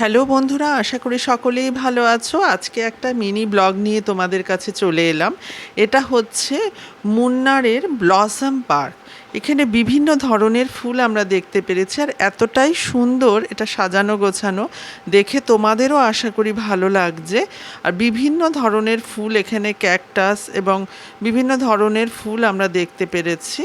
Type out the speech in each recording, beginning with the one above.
Hello বন্ধুরা, আশা করি সকলেই ভালো আছো। আজকে একটা মিনি ব্লগ নিয়ে তোমাদের কাছে চলে এলাম। এটা হচ্ছে মুন্নারের ব্লসম পার্ক। এখানে বিভিন্ন ধরনের ফুল আমরা দেখতে পেরেছি আর এতটাই সুন্দর এটা সাজানো গোছানো। দেখে তোমাদেরও আশা করি ভালো লাগছে। আর বিভিন্ন ধরনের ফুল এখানে ক্যাকটাস এবং বিভিন্ন ধরনের ফুল আমরা দেখতে পেরেছি।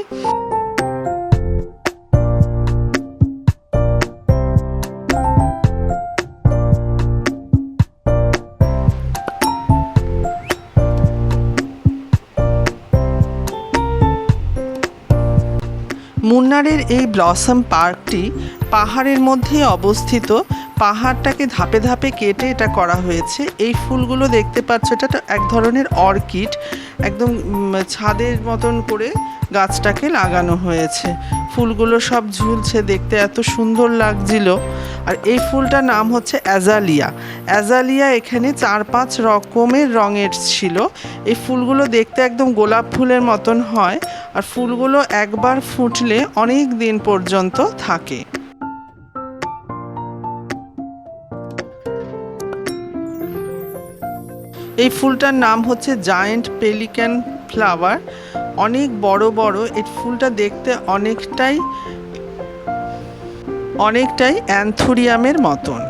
মুন্নারের এই ব্লসম পার্কটি পাহাড়ের মধ্যে অবস্থিত। পাহাড়টাকে ধাপে ধাপে কেটে এটা করা হয়েছে। এই ফুলগুলো দেখতে পাচ্ছ, এটা তো এক ধরনের অর্কিড। একদম ছাদের মতন করে গাছটাকে লাগানো হয়েছে। ফুলগুলো সব ঝুলছে, দেখতে এত সুন্দর লাগছিল। আর এই ফুলটার নাম হচ্ছে অ্যাজালিয়া। অ্যাজালিয়া এখানে চার পাঁচ রকমের রঙের ছিল। এই ফুলগুলো দেখতে একদম গোলাপ ফুলের মতন হয়। আর ফুলগুলো একবার ফুটলে অনেক দিন পর্যন্ত থাকে। এই ফুলটার নাম হচ্ছে জায়েন্ট পেলিক্যান ফ্লাওয়ার অনেক বড় বড়, এই ফুলটা দেখতে অনেকটাই অনেকটাই অ্যান্থোরিয়ামের মতন।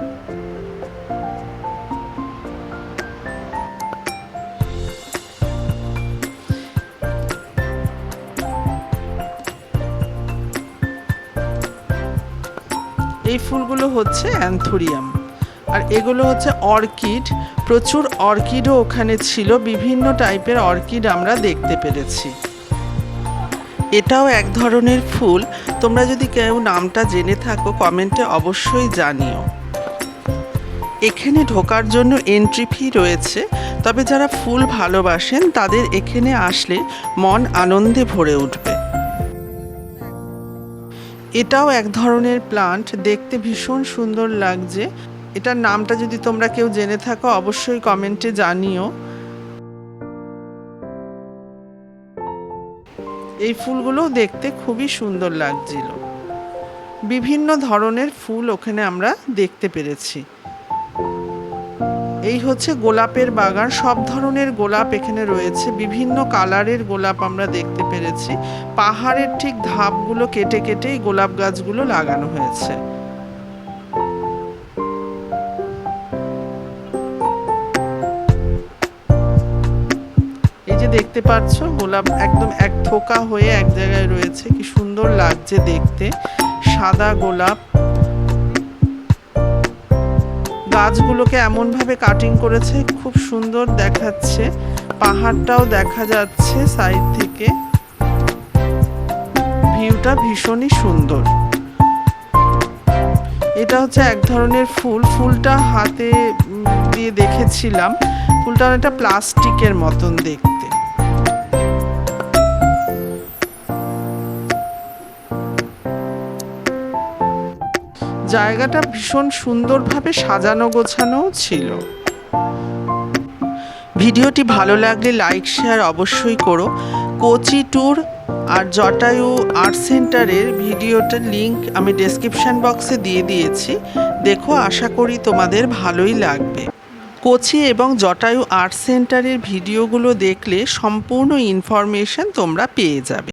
এই ফুলগুলো হচ্ছে অ্যান্থোরিয়াম। আর এগুলো হচ্ছে অর্কিড। প্রচুর অর্কিডও ওখানে ছিল। বিভিন্ন টাইপের অর্কিড আমরা দেখতে পেরেছি। এটাও এক ধরনের ফুল। তোমরা যদি কেউ নামটা জেনে থাকো, কমেন্টে অবশ্যই জানিও। এখানে ঢোকার জন্য এন্ট্রি ফি রয়েছে। তবে যারা ফুল ভালোবাসেন, তাদের এখানে আসলে মন আনন্দে ভরে উঠবে। এটাও এক ধরনের প্লান্ট দেখতে ভীষণ সুন্দর লাগছে। এটার নামটা যদি তোমরা কেউ জেনে থাকো, অবশ্যই কমেন্টে জানিও। এই ফুলগুলো দেখতে খুবই সুন্দর লাগছিল। বিভিন্ন ধরনের ফুল ওখানে আমরা দেখতে পেরেছি। এই হচ্ছে গোলাপের বাগান। সব ধরনের গোলাপ এখানে রয়েছে। বিভিন্ন কালারের গোলাপ আমরা দেখতে পেরেছি। পাহাড়ের ঠিক ধাপগুলো কেটে কেটে এই গোলাপ গাছগুলো লাগানো হয়েছে। এই যে দেখতে পাচ্ছ, গোলাপ একদম এক থোকা হয়ে এক জায়গায় রয়েছে। কি সুন্দর লাগছে দেখতে। সাদা গোলাপ। গাছগুলোকে এমনভাবে কাটিং করেছে, খুব সুন্দর দেখাচ্ছে। পাহাড়টাও দেখা যাচ্ছে সাইড থেকে। ভিউটা ভীষণই সুন্দর। এটা হচ্ছে এক ধরনের ফুল। ফুলটা হাতে দিয়ে দেখেছিলাম। ফুলটা অনেকটা প্লাস্টিকের মতন দেখতে। জায়গাটা ভীষণ সুন্দরভাবে সাজানো গোছানোও ছিল। ভিডিওটি ভালো লাগলে লাইক, শেয়ার অবশ্যই করো। কোচি ট্যুর আর জটায়ু আর্ট সেন্টারের ভিডিওটার লিংক আমি ডেসক্রিপশন বক্সে দিয়ে দিয়েছি। দেখো, আশা করি তোমাদের ভালোই লাগবে। কোচি এবং জটায়ু আর্ট সেন্টারের ভিডিওগুলো দেখলে সম্পূর্ণ ইনফরমেশন তোমরা পেয়ে যাবে।